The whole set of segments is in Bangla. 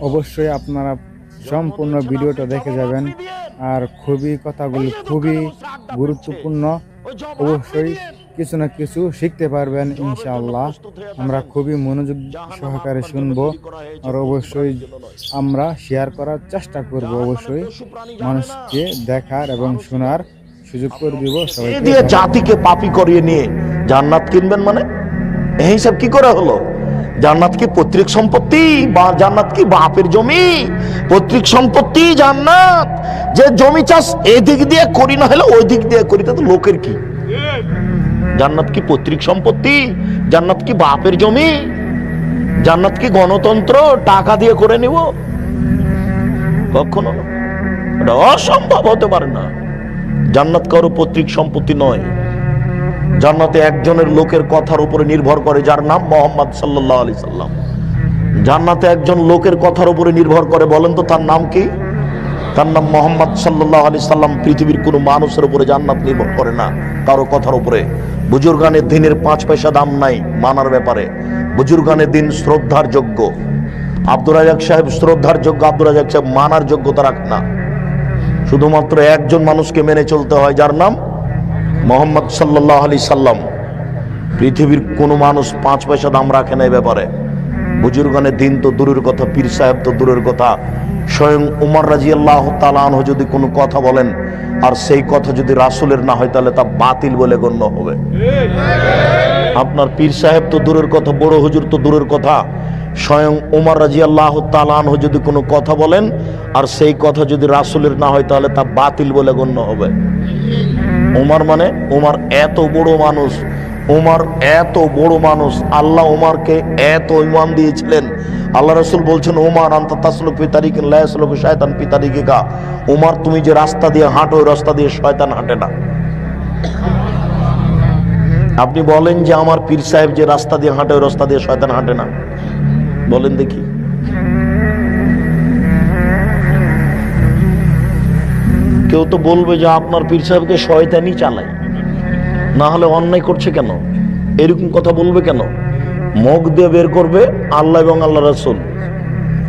অবশ্যই আপনারা সম্পূর্ণ ভিডিওটা দেখে যাবেন। আর খুবই কথাগুলি খুবই গুরুত্বপূর্ণ। অবশ্যই কিছু না কিছু শিখতে পারবেন, ইনশাআল্লাহ। আমরা খুবই মনোযোগ সহকারে শুনব। আর অবশ্যই আমরা শেয়ার করার চেষ্টা করব অবশ্যই। মানুষকে দেখার এবং শোনার সুযোগ করে দিব দিয়ে জাতিকে পাপি করিয়ে নিয়ে জান্নাত কিনবেন মানে? এই হিসাব কি করে হলো? জান্নাত কি পৈতৃক সম্পত্তি বা জান্নাত কি বাপের জমি? পৈতৃক সম্পত্তি জান্নাত। যে জমি চাষ এদিক দিয়ে করি না হলে ওই দিক দিয়ে করি, তা লোকের কি? জান্নাত কি পৈতৃক সম্পত্তি? জান্নাত কি বাপের জমি? জান্নাত কি গণতন্ত্র? টাকা দিয়ে করে নিব? কখনো। এটা অসম্ভব হতে পারে না। জান্নাত কারও পৈতৃক সম্পত্তি নয়। জান্নাতে একজনের লোকের কথার উপরে নির্ভর করে, যার নাম মোহাম্মদ সাল্লাহ আলি সাল্লাম। জান্নাতে একজন লোকের কথার উপরে নির্ভর করে, বলেন তো তার নাম কি? তার নাম মোহাম্মদ সাল্লাহ আলি সাল্লাম। পৃথিবীর কোনো মানুষের উপরে জান্নাত নির্ভর করে না, কারও কথার উপরে। বুজুর্গানের দিনের পাঁচ পয়সা দাম নাই, মানার ব্যাপারে। বুজুর্গানের দিন শ্রদ্ধার যোগ্য। আব্দুর রাজাক সাহেব শ্রদ্ধার যোগ্য, আব্দুর রাজাক সাহেব মানার যোগ্যতা রাখ না। শুধুমাত্র একজন মানুষকে মেনে চলতে হয়, যার নাম মোহাম্মদ সাল্লাহ আলি সাল্লাম পৃথিবীর কোনো মানুষ পাঁচ পয়সা দাম রাখে না এই ব্যাপারে। বুজুর্গানের দিন তো দূরের কথা, পীর সাহেব তো দূরের কথা। স্বয়ং উমর রাজি আল্লাহ তালানহ যদি কোনো কথা বলেন, আর সেই কথা যদি রাসুলের না হয়, তাহলে তা বাতিল বলে গণ্য হবে। আপনার পীর সাহেব তো দূরের কথা, বড় হুজুর তো দূরের কথা। স্বয়ং উমর রাজি আল্লাহ তালানহ যদি কোনো কথা বলেন, আর সেই কথা যদি রাসুলের না হয়, তাহলে তা বাতিল বলে গণ্য হবে। উমার মানে উমার এত বড় মানুষ, উমার এত বড় মানুষ। আল্লাহ উমারকে এত ইমান দিয়েছিলেন। আল্লাহ রসুল বলছেন, উমার আন্তা পিতারিক লায়াসলুক শয়তান পিতারিকে গা উমার, তুমি যে রাস্তা দিয়ে হাঁটো, ওই রাস্তা দিয়ে শয়তান হাঁটে না। আপনি বলেন যে আমার পীর সাহেব যে রাস্তা দিয়ে হাঁটে, ওই রাস্তা দিয়ে শয়তান হাঁটে না। বলেন দেখি। তো বলবে যে আপনার পীর সাহেবকে শয়তানি চালায়। না হলে অন্যায় করছে কেন? এরকম কথা বলবে কেন? মুখ দিয়ে বের করবে আল্লাহ এবং আল্লাহ রসুল।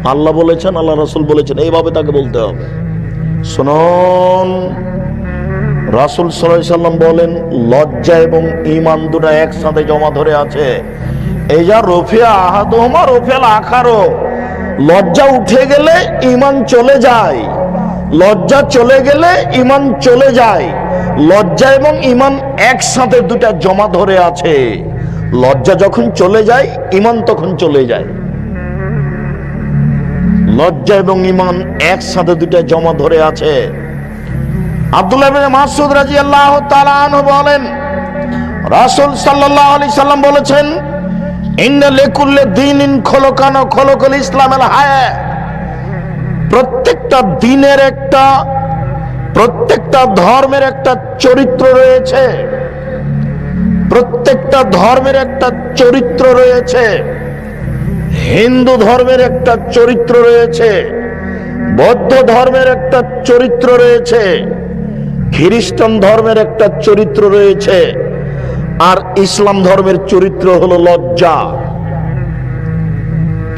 আল্লাহ বলেছেন, আল্লাহ রসুল বলেছেন, এইভাবে তাকে বলতে হবে। শুনুন, রাসুল সাল্লাম বলেন, লজ্জা এবং ইমান দুটা একসাথে জমা ধরে আছে। এই যা রফিয়া আহাদমা রফিয়াল আখারো। লজ্জা উঠে গেলে ইমান চলে যায়। লজ্জা চলে গেলে ইমান চলে যায়। লজ্জা এবং ইমান একসাথে দুটা জমা ধরে আছে। লজ্জা যখন চলে যায় ইমান তখন চলে যায়। লজ্জা এবং ইমান একসাথে দুটা জমা ধরে আছে। আব্দুল্লাহ মাসউদ রাদিয়াল্লাহু তাআলা বলেন বলেছেন খলকুল ইসলামের হায়া। প্রত্যেকটা দিনের একটা, প্রত্যেকটা ধর্মের একটা চরিত্র রয়েছে। প্রত্যেকটা ধর্মের একটা চরিত্র রয়েছে। হিন্দু ধর্মের একটা চরিত্র রয়েছে। বৌদ্ধ ধর্মের একটা চরিত্র রয়েছে। খ্রিস্টান ধর্মের একটা চরিত্র রয়েছে। আর ইসলাম ধর্মের চরিত্র হলো লজ্জা।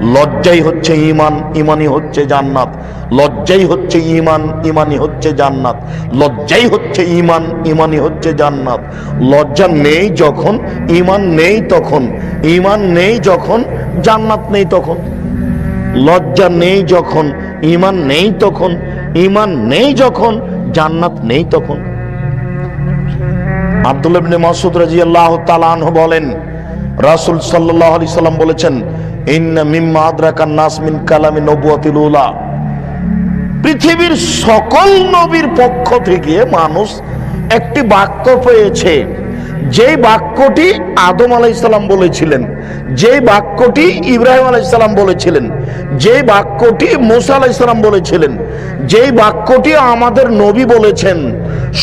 লজ্জাই হচ্ছে ইমান ঈমানই হচ্ছে জান্নাত। লজ্জাই হচ্ছে ইমান ঈমানই হচ্ছে জান্নাত। লজ্জাই হচ্ছে ইমান ঈমানই হচ্ছে জান্নাত। লজ্জা নেই যখন ইমান নেই তখন ইমান নেই যখন, জান্নাত নেই তখন। লজ্জা নেই যখন ইমান নেই তখন ইমান নেই যখন, জান্নাত নেই তখন। আব্দুল ইবনে মাসউদ আল্লাহ বলেন রাসূল সাল্লাল্লাহু আলাইহি সাল্লাম বলেছেন, ইন্না মিম্মা আদরাকান নাস মিন কালামি নবুয়াতিল উলা পৃথিবীর সকল নবীর পক্ষ থেকে মানুষ একটি বাক্য পেয়েছে। যেই বাক্যটি আদম আলাইসাল্লাম বলেছিলেন, যেই বাক্যটি ইব্রাহিম আলাইসাল্লাম বলেছিলেন, যেই বাক্যটি মুসা আলাইসাল্লাম বলেছিলেন, যেই বাক্যটি আমাদের নবী বলেছেন,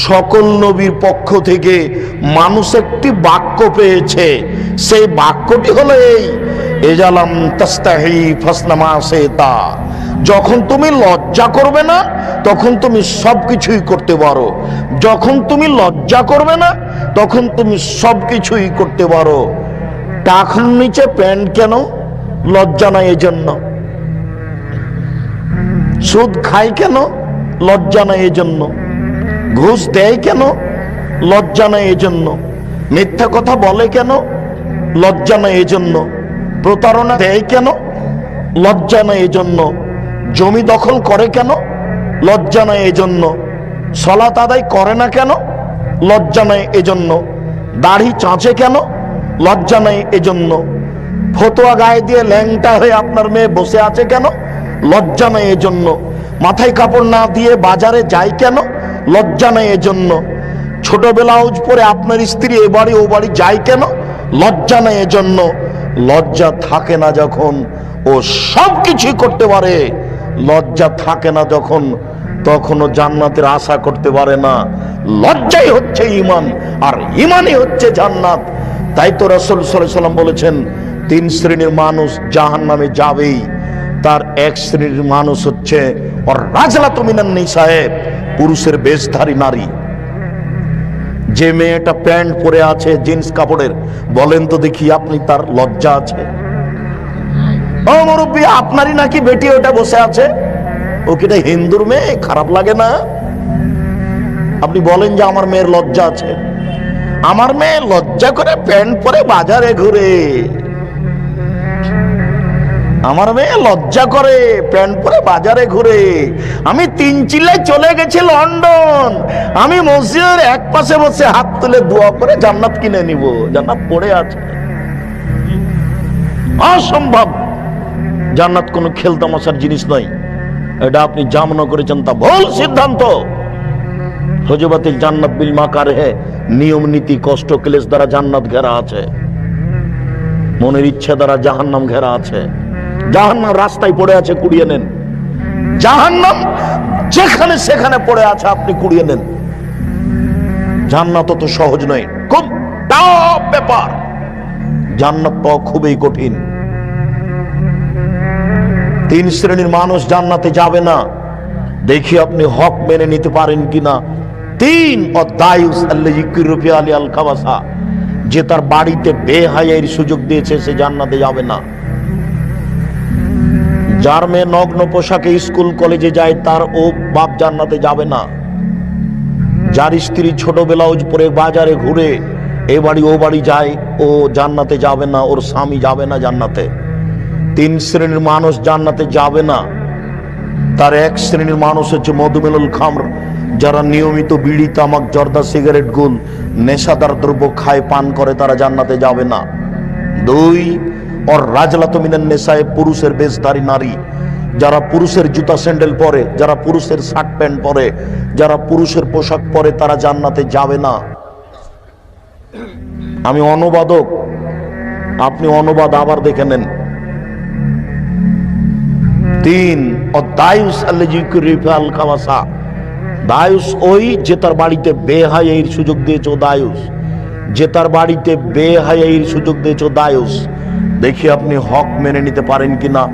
সকল নবীর পক্ষ থেকে মানুষ একটি বাক্য পেয়েছে। সেই বাক্যটি হলো এই, এজালাম তাস্তাহি ফাসনামা সেতা। যখন তুমি লজ্জা করবে না, তখন তুমি সব কিছুই করতে পারো। যখন তুমি লজ্জা করবে না, তখন তুমি সব কিছুই করতে পারো। টাকার নিচে প্যান্ট কেন? লজ্জা নাই এজন্য। সুদ খায় কেন? লজ্জা নাই এজন্য। ঘুষ দেয় কেন? লজ্জা নাই এজন্য। মিথ্যা কথা বলে কেন? লজ্জা নাই এজন্য। প্রতারণা দেয় কেন? লজ্জা নাই এজন্য। জমি দখল করে কেন? লজ্জা নাই এজন্য। সলাত আদায় করে না কেন? লজ্জা নাই এজন্য। দাড়ি চাঁচে কেন? লজ্জা নাই এজন্য। ফতোয়া গায়ে দিয়ে ল্যাংটা হয়ে আপনার মেয়ে বসে আছে কেন? লজ্জা নেই এজন্য। মাথায় কাপড় না দিয়ে বাজারে যায় কেন? লজ্জা নেই এজন্য। ছোট ব্লাউজ পরে আপনার স্ত্রী এ বাড়ি ও বাড়ি যায় কেন? লজ্জা নেই এজন্য। লজ্জা থাকে না যখন ও সব কিছুই করতে পারে। লজ্জা থাকে না যখন, তখনও জান্নাতের আশা করতে পারে না। লজ্জাই হচ্ছে ইমান আর ইমানই হচ্ছে জান্নাত। তাই তো রসুল সাল্লাম বলেছেন, তিন শ্রেণির মানুষ জাহান নামে যাবেই। তার এক শ্রেণির মানুষ হচ্ছে ওর রাজলা তুমিনান্নি সাহেব পুরুষের বেশধারী নারী। যে মেয়েটা প্যান্ট পরে আছে, জিন্স কাপড়ের, বলেন তো দেখি আপনি তার লজ্জা আছে? ও মুরব্বী, আপনারই নাকি বেটি ওটা বসে আছে? ও কিটা হিন্দুর মেয়ে? খারাপ লাগে না? আপনি বলেন যে আমার মেয়ের লজ্জা আছে। আমার মেয়ে লজ্জা করে প্যান্ট পরে বাজারে ঘুরে। আমার মেয়ে লজ্জা করে, প্যান্ট পরে বাজারে ঘুরে। আমি তিন চিল্লায় চলে গেছি লন্ডন। আমি মসজিদের এক পাশে বসে হাত তুলে দোয়া করে জান্নাত কিনে নিব। জান্নাত পড়ে আছে। অসম্ভব। জান্নাত কোনো খেলতামশার জিনিস নয়। এটা আপনি যা করেছেন তা ভুল সিদ্ধান্ত। হজবাতিল জান্নাত বিল মাকার হে নিয়ম, নীতি, কষ্ট, ক্লেশ দ্বারা জান্নাত ঘেরা আছে। মনের ইচ্ছা দ্বারা জাহান্নাম ঘেরা আছে। জাহান্নাম রাস্তায় পড়ে আছে, কুড়িয়ে নেন। জাহান্নাম যেখানে সেখানে পড়ে আছে, আপনি কুড়িয়ে নেন। জান্নাত তো সহজ নয়। খুব টাফ ব্যাপার। জান্নাত পাওয়া খুবই কঠিন। তিন শ্রেণির মানুষ জান্নাতে যাবে না। দেখি আপনি হক মেনে নিতে পারেন কিনা। তিন যে তার বাড়িতে বেহায়ের সুযোগ দিয়েছে, সে জান্নাতে যাবে না। যার মেয়ে নগ্ন পোশাকে স্কুল কলেজে যায়, তার ও বাপ জান্নাতে যাবে না। যার স্ত্রী ছোট ব্লাউজ পরে বাজারে ঘুরে, এ বাড়ি ও বাড়ি যায়, ও জান্নাতে যাবে না, ওর স্বামী যাবে না জান্নাতে। তিন শ্রেণির মানুষ জান্নাতে যাবে না। তার এক শ্রেণির মানুষ হচ্ছে মধুমেনুল খামর, যারা নিয়মিত বিড়ি, তামাক, জর্দা, সিগারেট, গুল, নেশাদার দ্রব্য খায়, পান করে, তারা জান্নাতে যাবে না। দুই ওর রাজলাত নেশায় পুরুষের বেশধারী নারী। যারা পুরুষের জুতা স্যান্ডেল পরে, যারা পুরুষের শার্ট প্যান্ট পরে, যারা পুরুষের পোশাক পরে, তারা জান্নাতে যাবে না। আমি অনুবাদক। আপনি অনুবাদ আবার দেখে নেন। তিন, ও দায়ুস আল্লাহ খাওয়াসা দায়ুস ওই যে তার বাড়িতে বেহায়ের সুযোগ দিয়েছ দায়ুস। যে তার বাড়িতে বেহায়ের সুযোগ দিয়েছ দায়ুস। দেখি আপনি হক মেনে নিতে পারেন কিনা।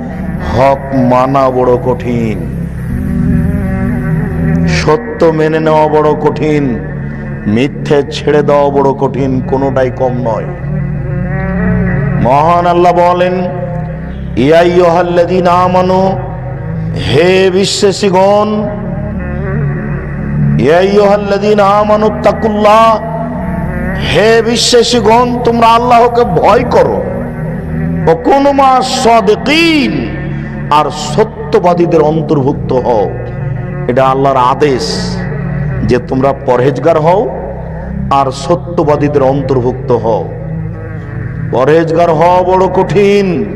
হক মানা বড় কঠিন। সত্য মেনে নেওয়া বড় কঠিন। মিথ্যে ছেড়ে দেওয়া বড় কঠিন, কোনোটাই কম নয়। মহান আল্লাহ বলেন ইয়াইয়ুহাল্লাযীনা আমানু, হে বিশ্বাসীগণ ইয়াইয়ুহাল্লাযীনা আমানু, তাকুল্লাহ। হে বিশ্বাসীগণ, তোমরা আল্লাহকে ভয় করো। আর সত্যবাদীদের অন্তর্ভুক্ত হও। এটা আল্লাহর আদেশ যে তোমরা পরহেজগার হও আর সত্যবাদীদের অন্তর্ভুক্ত হও। পরহেজগার হওয়া বড় কঠিন।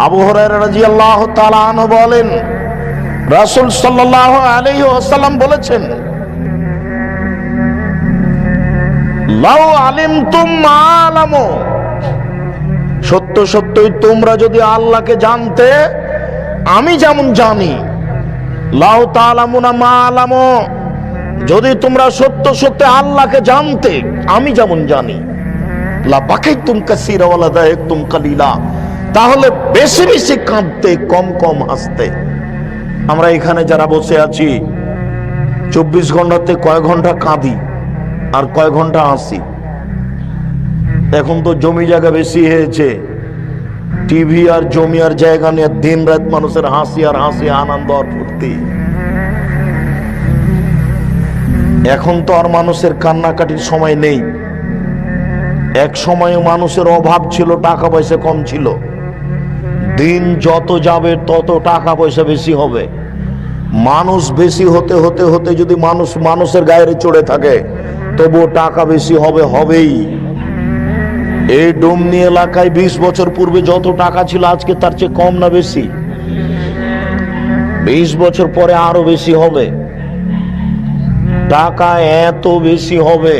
আবু হুরায়রা রাদিয়াল্লাহু তাআলা আনহু বলেন, রাসূল সাল্লাল্লাহু আলাইহি ওয়াসাল্লাম বলেছেন, লাউ আলিমতুম মা আলামু। সত্য সত্যই তোমরা যদি আল্লাহকে জানতে, আমি যেমন জানি লাউ তাআলামুনা মা আলামু, যদি তোমরা সত্য সত্য আল্লাহকে জানতে, আমি যেমন জানি তাহলে বেশি বেশি কাঁদতে, কম কম হাসতে। আমরা এখানে যারা বসে আছি, চব্বিশ ঘন্টাতে কয় ঘণ্টা কাঁদি, আর কয় ঘণ্টা হাসি? এখন তো জমি জায়গা বেশি হয়েছে। টিভি আর জমি আর জায়গা নিয়ে দিন রাত মানুষের হাসি আর হাসি, আনন্দ আর ফুর্তি। এখন তো আর মানুষের কান্নাকাটির সময় নেই। এক সময়ে মানুষের অভাব ছিল, টাকা পয়সা কম ছিল। দিন যত যাবে, তত টাকা পয়সা বেশি হবে। মানুষ বেশি হতে হতে হতে যদি মানুষ মানুষের গায়ে চড়ে থাকে, তবুও টাকা বেশি হবে, হবেই। এই ডুমনি এলাকায় বিশ বছর পূর্বে যত টাকা ছিল, আজকে তার চেয়ে কম না বেশি? বিশ বছর পরে আরও বেশি হবে। টাকা এত বেশি হবে।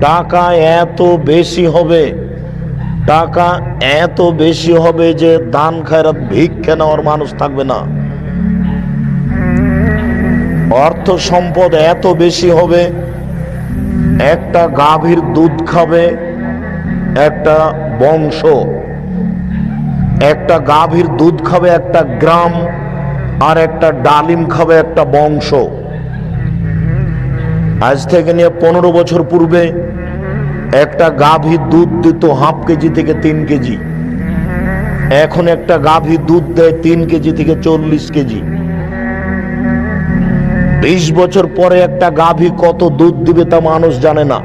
টাকা এত বেশি হবে। টাকা এত বেশি হবে যে দান খায়রাত ভিক্ষে নেওয়ার মানুষ থাকবে না। অর্থ সম্পদ এত বেশি হবে, একটা গাভীর দুধ খাবে একটা বংশ, একটা গাভীর দুধ খাবে একটা গ্রাম, আর একটা ডালিম খাবে একটা বংশ। আজ থেকে নিয়ে পনেরো বছর পূর্বে একটা গাভী দুধ দিত হাফ কেজি থেকে তিন কেজি। এখন একটা গাভী দুধ দেয় তিন কেজি থেকে চল্লিশ কেজি। বিশ বছর পরে একটা গাভী কত দুধ দিবে তা মানুষ জানে না।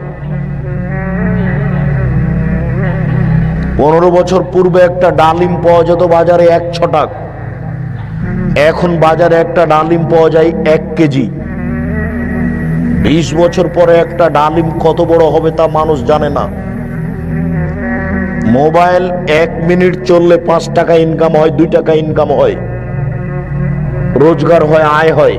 পনেরো বছর পূর্বে একটা ডালিম পাওয়া যেত বাজারে এক ছটাক। এখন বাজারে একটা ডালিম পাওয়া যায় এক কেজি। বিশ বছর পরে একটা ডালিম কত বড় হবে তা মানুষ জানে না। মোবাইল এক মিনিট চললে পাঁচ টাকা ইনকাম হয়, দুই টাকা ইনকাম হয়। রোজগার হয়, আয় হয়।